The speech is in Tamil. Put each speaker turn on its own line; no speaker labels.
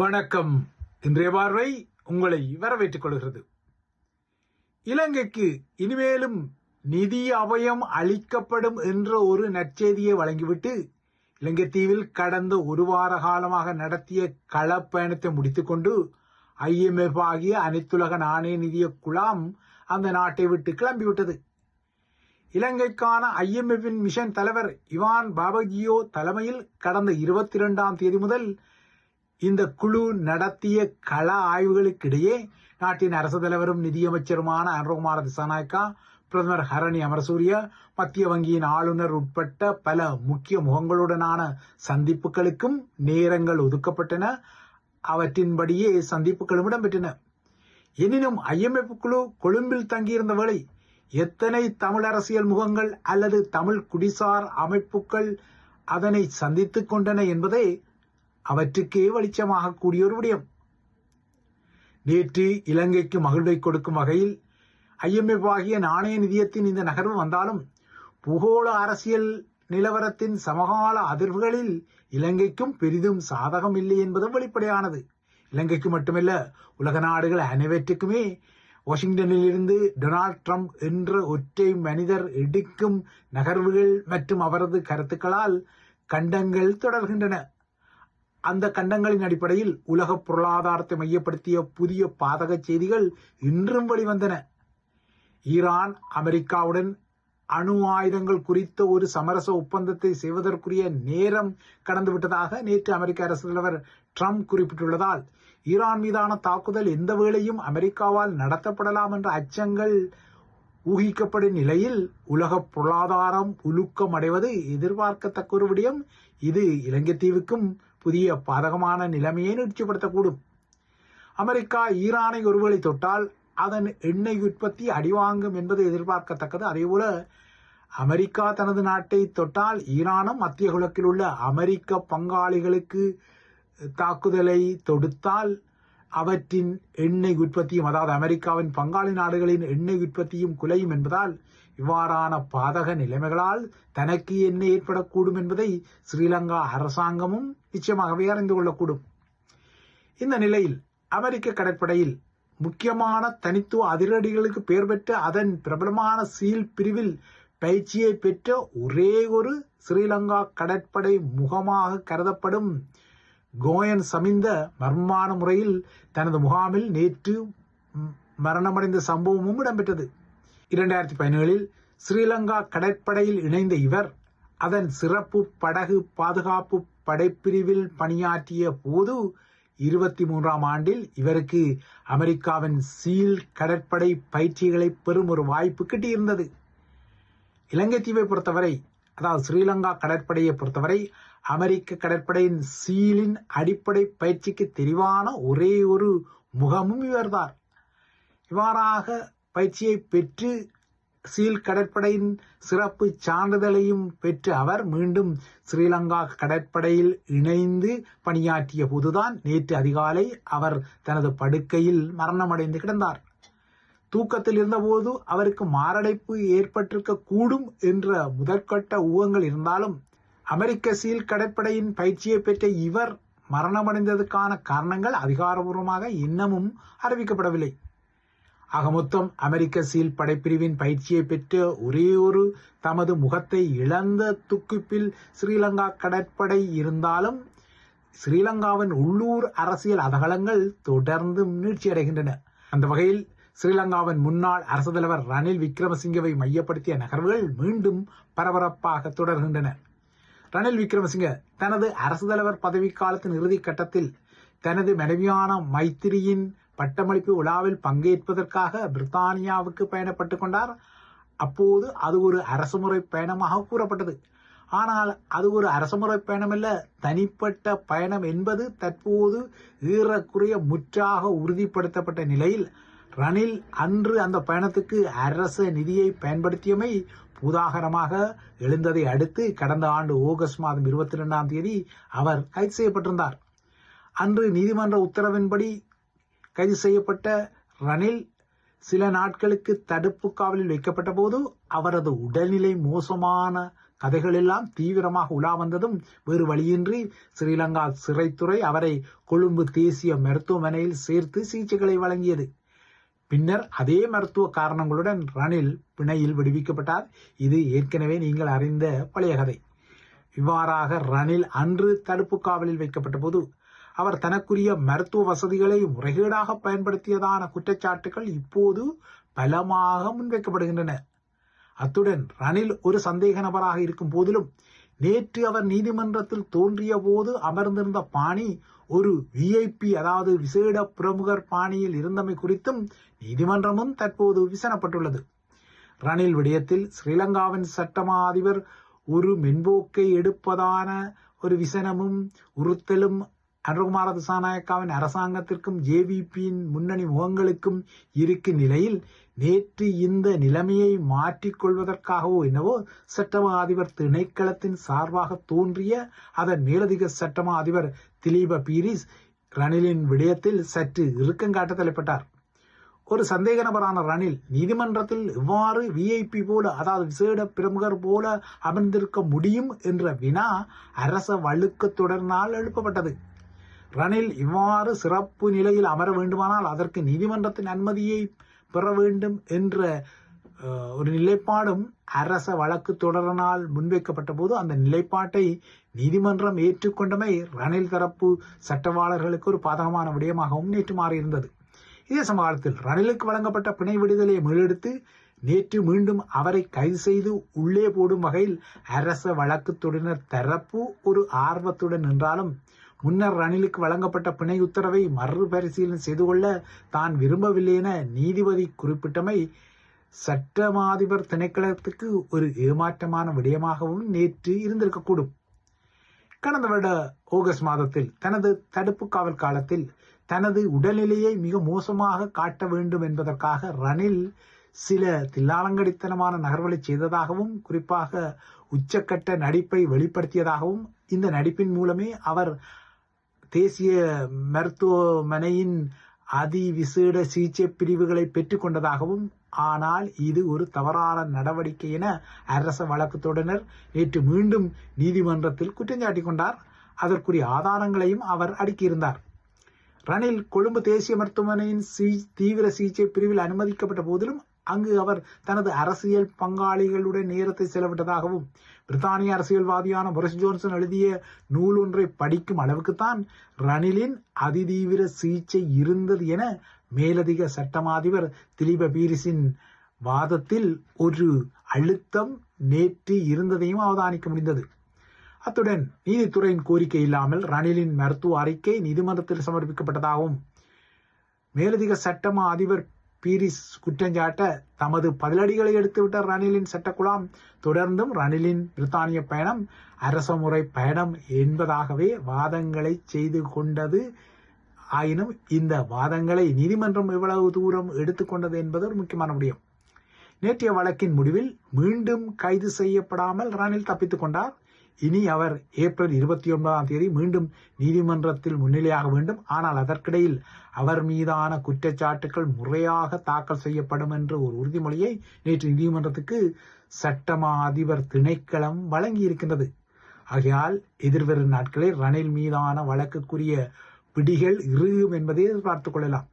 வணக்கம். இன்றைய பார்வை உங்களை வரவேற்றுக் கொள்கிறது. இலங்கைக்கு இனிமேலும் நிதி அபயம் அளிக்கப்படும் என்ற ஒரு நற்செய்தியை வழங்கிவிட்டு இலங்கை தீவில் கடந்த ஒரு வார காலமாக நடத்திய களப்பயணத்தை முடித்துக்கொண்டு ஐஎம்எஃப் ஆகிய அனைத்துலக நாணய நிதிய குழாம் அந்த நாட்டை விட்டு கிளம்பிவிட்டது. இலங்கைக்கான ஐஎம்எஃபின் மிஷன் தலைவர் இவான் பாபஜியோ தலைமையில் கடந்த இருபத்தி இரண்டாம் தேதி முதல் இந்த குழு நடத்திய கள ஆய்வுகளுக்கிடையே நாட்டின் அரசு தலைவரும் நிதியமைச்சருமான அனுரகுமார திசாநாயக்கா பிரதமர் ஹரணி அமரசூரிய மத்திய வங்கியின் ஆளுநர் உட்பட்ட பல முக்கிய முகங்களுடனான சந்திப்புகளுக்கும் நேரங்கள் ஒதுக்கப்பட்டன. அவற்றின்படியே சந்திப்புகளும் இடம்பெற்றன. எனினும் ஐஎம்எஃப் குழு கொழும்பில் தங்கியிருந்த வேளை எத்தனை தமிழ் அரசியல் முகங்கள் அல்லது தமிழ் குடிசார் அமைப்புகள் அதனை சந்தித்துக் கொண்டன என்பதை அவற்றுக்கே வெளிச்சமாக கூடிய ஒரு விடயம். நேற்று இலங்கைக்கு மகிழ்வை கொடுக்கும் வகையில் ஐஎம்எஃப் ஆகிய நாணய நிதியத்தின் இந்த நகர்வு வந்தாலும் பூகோள அரசியல் நிலவரத்தின் சமகால அதிர்வுகளில் இலங்கைக்கும் பெரிதும் சாதகம் இல்லை என்பதும் வெளிப்படையானது. இலங்கைக்கு மட்டுமல்ல உலக நாடுகள் அனைவற்றுக்குமே வாஷிங்டனில் இருந்து டொனால்ட் ட்ரம்ப் என்ற ஒற்றை மனிதர் எடுக்கும் நகர்வுகள் மற்றும் அவரது கருத்துக்களால் கண்டங்கள் தொடர்கின்றன. அந்த கண்டங்களின் அடிப்படையில் உலக பொருளாதாரத்தை மையப்படுத்திய புதிய பாதக செய்திகள் இன்றும் வெளிவந்தன. ஈரான் அமெரிக்காவுடன் அணு ஆயுதங்கள் குறித்த ஒரு சமரச ஒப்பந்தத்தை செய்வதற்குரிய நேரம் கடந்துவிட்டதாக நேற்று அமெரிக்க அரசு தலைவர் ட்ரம்ப் குறிப்பிட்டுள்ளதால் ஈரான் மீதான தாக்குதல் எந்த வேளையும் அமெரிக்காவால் நடத்தப்படலாம் என்ற அச்சங்கள் ஊகிக்கப்படும் நிலையில் உலக பொருளாதாரம் உலுக்கம் அடைவது எதிர்பார்க்கத்தக்க ஒரு விடயம். இது இலங்கை தீவுக்கும் புதிய பாதகமான நிலைமையை நிச்சயப்படுத்தக்கூடும் அமெரிக்கா ஈரானை ஒருவேளை தொட்டால் அதன் எண்ணெய் உற்பத்தி அடிவாங்கும் என்பது எதிர்பார்க்கத்தக்கது. அதேபோல அமெரிக்கா தனது நாட்டை தொட்டால் ஈரானும் மத்திய கிழக்கில் உள்ள அமெரிக்க பங்காளிகளுக்கு தாக்குதலை தொடுத்தால் அவற்றின் எண்ணெய் உற்பத்தியும் அதாவது அமெரிக்காவின் பங்காளி நாடுகளின் எண்ணெய் உற்பத்தியும் குலையும் என்பதால் இவ்வாறான பாதக நிலைமைகளால் தனக்கு என்ன ஏற்படக்கூடும் என்பதை ஸ்ரீலங்கா அரசாங்கமும் நிச்சயமாகவே அறிந்து கொள்ளக்கூடும். இந்த நிலையில் அமெரிக்க கடற்படையில் முக்கியமான தனித்துவ அதிரடிகளுக்கு பெயர் பெற்ற அதன் பிரபலமான சீல் பிரிவில் பயிற்சியை பெற்ற ஒரே ஒரு ஸ்ரீலங்கா கடற்படை முகமாக கருதப்படும் கோயன் சமிந்த மர்மான முறையில் தனது முகாமில் நேற்று மரணமடைந்த சம்பவமும் இடம்பெற்றது. இரண்டாயிரத்தி பதினேழில் ஸ்ரீலங்கா கடற்படையில் இணைந்த இவர் அதன் சிறப்பு படகு பாதுகாப்பு படைப்பிரிவில் பணியாற்றிய போது இருபத்தி மூன்றாம் ஆண்டில் இவருக்கு அமெரிக்காவின் சீல் கடற்படை பயிற்சிகளை பெறும் ஒரு வாய்ப்பு கிட்டியிருந்தது. இலங்கை தீவை பொறுத்தவரை அதாவது ஸ்ரீலங்கா கடற்படையை பொறுத்தவரை அமெரிக்க கடற்படையின் சீலின் அடிப்படை பயிற்சிக்கு தெரிவான ஒரே ஒரு முகமும் இவர்தான். இவ்வாறாக பயிற்சியை பெற்று சீல் கடற்படையின் சிறப்பு சான்றிதழையும் பெற்று அவர் மீண்டும் ஸ்ரீலங்கா கடற்படையில் இணைந்து பணியாற்றிய போதுதான் நேற்று அதிகாலை அவர் தனது படுக்கையில் மரணமடைந்து கிடந்தார். தூக்கத்தில் இருந்தபோது அவருக்கு மாரடைப்பு ஏற்பட்டிருக்க கூடும் என்ற முதற்கட்ட ஊகங்கள் இருந்தாலும் அமெரிக்க சீல் கடற்படையின் பயிற்சியை பெற்ற இவர் மரணமடைந்ததுக்கான காரணங்கள் அதிகாரபூர்வமாக இன்னமும் அறிவிக்கப்படவில்லை. ஆக மொத்தம் அமெரிக்க சீல் படைப்பிரிவின் பயிற்சியை பெற்ற ஒரே ஒரு தமது முகத்தை இழந்த துக்குப்பில் ஸ்ரீலங்கா கடற்படை இருந்தாலும் ஸ்ரீலங்காவின் உள்ளூர் அரசியல் அதகலங்கள் தொடர்ந்து நீட்சியடைகின்றன அந்த வகையில் ஸ்ரீலங்காவின் முன்னாள் அரசு தலைவர் ரணில் விக்ரமசிங்கவை மையப்படுத்திய நகர்வுகள் மீண்டும் பரபரப்பாக தொடர்கின்றன. ரணில் விக்ரமசிங்க தனது அரசு தலைவர் பதவிக்காலத்தின் இறுதி கட்டத்தில் தனது மனைவியான மைத்திரியின் பட்டமளிப்பு விழாவில் பங்கேற்பதற்காக பிரித்தானியாவுக்கு பயணப்பட்டு கொண்டார். அப்போது அது ஒரு அரசுமுறை பயணமாக கூறப்பட்டது. ஆனால் அது ஒரு அரசுமுறை பயணமல்ல. தனிப்பட்ட பயணம் என்பது தற்போது ஈரக்குறைய முற்றாக உறுதிப்படுத்தப்பட்ட நிலையில் ரணில் அன்று அந்த பயணத்துக்கு அரச நிதியை பயன்படுத்தியமை பூதாகரமாக எழுந்ததை அடுத்து கடந்த ஆண்டு ஆகஸ்ட் மாதம் இருபத்தி இரண்டாம் தேதி அவர் கைது செய்யப்பட்டிருந்தார். அன்று நீதிமன்ற உத்தரவின்படி கைது செய்யப்பட்ட ரணில் சில நாட்களுக்கு தடுப்பு காவலில் வைக்கப்பட்ட போது அவரது உடல்நிலை மோசமான கதைகள் எல்லாம் தீவிரமாக உலா வந்ததும் வேறு வழியின்றி ஸ்ரீலங்கா சிறைத்துறை அவரை கொழும்பு தேசிய மருத்துவமனையில் சேர்த்து சிகிச்சைகளை வழங்கியது. பின்னர் அதே மருத்துவ காரணங்களுடன் ரணில் பிணையில் விடுவிக்கப்பட்டார். இது ஏற்கனவே நீங்கள் அறிந்த பழைய கதை. இவ்வாறாக ரணில் அன்று தடுப்பு காவலில் வைக்கப்பட்ட போது அவர் தனக்குரிய மருத்துவ வசதிகளை முறைகேடாக பயன்படுத்தியதான குற்றச்சாட்டுகள் இப்போது பலமாக முன்வைக்கப்படுகின்றன. அத்துடன் ரணில் ஒரு சந்தேக நபராக இருக்கும் போதிலும் நேற்று அவர் நீதிமன்றத்தில் தோன்றிய போது அமர்ந்திருந்த பாணி ஒரு விஐபி அதாவது விசேட பிரமுகர் பாணியில் இருந்தமை குறித்தும் நீதிமன்றமும் தற்போது விசனப்பட்டுள்ளது ரணில் விடயத்தில் ஸ்ரீலங்காவின் சட்டமா அதிபர் ஒரு மென்போக்கை எடுப்பதான ஒரு விசனமும் உறுத்தலும் அனுகுமார திசாநாயக்காவின் அரசாங்கத்திற்கும் ஜேவிபியின் முன்னணி முகங்களுக்கும் இருக்கும் நிலையில் நேற்று இந்த நிலைமையை மாற்றிக்கொள்வதற்காகவோ என்னவோ சட்டமா அதிபர் திணைக்களத்தின் சார்பாக தோன்றிய அதன் மேலதிக சட்டமா அதிபர் திலீப பீரிஸ் ரணிலின் விடயத்தில் சற்று இறுக்கம் காட்ட தலைப்பட்டார் ஒரு சந்தேக நபரான ரணில் நீதிமன்றத்தில் எவ்வாறு விஐபி போல அதாவது விசேட பிரமுகர் போல அமர்ந்திருக்க முடியும் என்ற வினா அரச வழுக்கத்துடனால் எழுப்பப்பட்டது. ரணில் இவ்வாறு சிறப்பு நிலையில் அமர வேண்டுமானால் அதற்கு நீதிமன்றத்தின் அனுமதியை பெற வேண்டும் என்ற ஒரு நிலைப்பாடும் அரச வழக்கு தொடரனால் முன்வைக்கப்பட்ட போது அந்த நிலைப்பாட்டை நீதிமன்றம் ஏற்றுக்கொண்டமை ரணில் தரப்பு சட்டவாளர்களுக்கு ஒரு பாதகமான விடயமாகவும் நேற்று மாறியிருந்தது. இதே சமகாலத்தில் ரணிலுக்கு வழங்கப்பட்ட பிணை விடுதலையை மீளெடுத்து நேற்று மீண்டும் அவரை கைது செய்து உள்ளே போடும் வகையில் அரச வழக்கு வழக்குத்துறையினர் தரப்பு ஒரு ஆர்வத்துடன் நின்றாலும் முன்னர் ரணிலுக்கு வழங்கப்பட்ட பிணை உத்தரவை மறுபரிசீலனை செய்து கொள்ள தான் விரும்பவில்லை என நீதிபதி குறிப்பிட்டமை சட்டமாதிபர் திணைக்களத்துக்கு ஒரு ஏமாற்றமான விடயமாகவும் நேற்று இருந்திருக்கக்கூடும். கடந்த வருட ஆகஸ்ட் மாதத்தில் தனது தடுப்பு காவல் காலத்தில் தனது உடல்நிலையை மிக மோசமாக காட்ட வேண்டும் என்பதற்காக ரணில் சில தில்லாலங்கடித்தனமான நகர்வுகளை செய்ததாகவும் குறிப்பாக உச்சக்கட்ட நடிப்பை வெளிப்படுத்தியதாகவும் இந்த நடிப்பின் மூலமே அவர் தேசிய மருத்துவமனையின் அதிவிசேட சிகிச்சை பிரிவுகளை பெற்றுக்கொண்டதாகவும் ஆனால் இது ஒரு தவறான நடவடிக்கை என அரச வழக்குத்தொடரினர் நேற்று மீண்டும் நீதிமன்றத்தில் குற்றஞ்சாட்டிக் கொண்டார் அதற்குரிய ஆதாரங்களையும் அவர் அடுக்கியிருந்தார். ரணில் கொழும்பு தேசிய மருத்துவமனையின் சி- தீவிர சிகிச்சை பிரிவில் அனுமதிக்கப்பட்ட போதிலும் அங்கு அவர் தனது அரசியல் பங்காளிகளுடன் நேரத்தை செலவிட்டதாகவும் பிரித்தானிய அரசியல்வாதியான பொரிஸ் ஜோன்சன் எழுதிய நூல் ஒன்றை படிக்கும் அளவுக்குத்தான் ரணிலின் அதிதீவிர சிகிச்சை இருந்தது என மேலதிக சட்டமாதிபர் திலீப பீரிஸின் வாதத்தில் ஒரு அழுத்தம் நேற்று இருந்ததையும் அவதானிக்க முடிந்தது. அத்துடன் நீதித்துறையின் கோரிக்கை இல்லாமல் ரணிலின் மருத்துவ அறிக்கை நீதிமன்றத்தில் சமர்ப்பிக்கப்பட்டதாகவும் மேலதிக சட்டமா அதிபர் பீரிஸ் குற்றஞ்சாட்ட தமது பதிலடிகளை எடுத்துவிட்ட ரணிலின் சட்டக்குழாம். தொடர்ந்தும் ரணிலின் பிரித்தானிய பயணம் அரச முறை பயணம் என்பதாகவே வாதங்களை செய்து கொண்டது. ஆயினும் இந்த வாதங்களை நீதிமன்றம் எவ்வளவு தூரம் எடுத்துக்கொண்டது என்பது ஒரு முக்கியமான முடியும் நேற்றைய வழக்கின் முடிவில் மீண்டும் கைது செய்யப்படாமல் ரணில் தப்பித்துக் கொண்டார். இனி அவர் ஏப்ரல் இருபத்தி ஒன்பதாம் தேதி மீண்டும் நீதிமன்றத்தில் முன்னிலையாக வேண்டும். ஆனால் அதற்கிடையில் அவர் மீதான குற்றச்சாட்டுகள் முறையாக தாக்கல் செய்யப்படும் என்ற ஒரு உறுதிமொழியை நேற்று நீதிமன்றத்துக்கு சட்டமா அதிபர் திணைக்களம் வழங்கி இருக்கின்றது ஆகையால் எதிர்வரும் நாட்களில் ரணில் மீதான வழக்குக்குரிய பிடிகள் இறுகும் என்பதை எதிர்பார்த்துக் கொள்ளலாம்.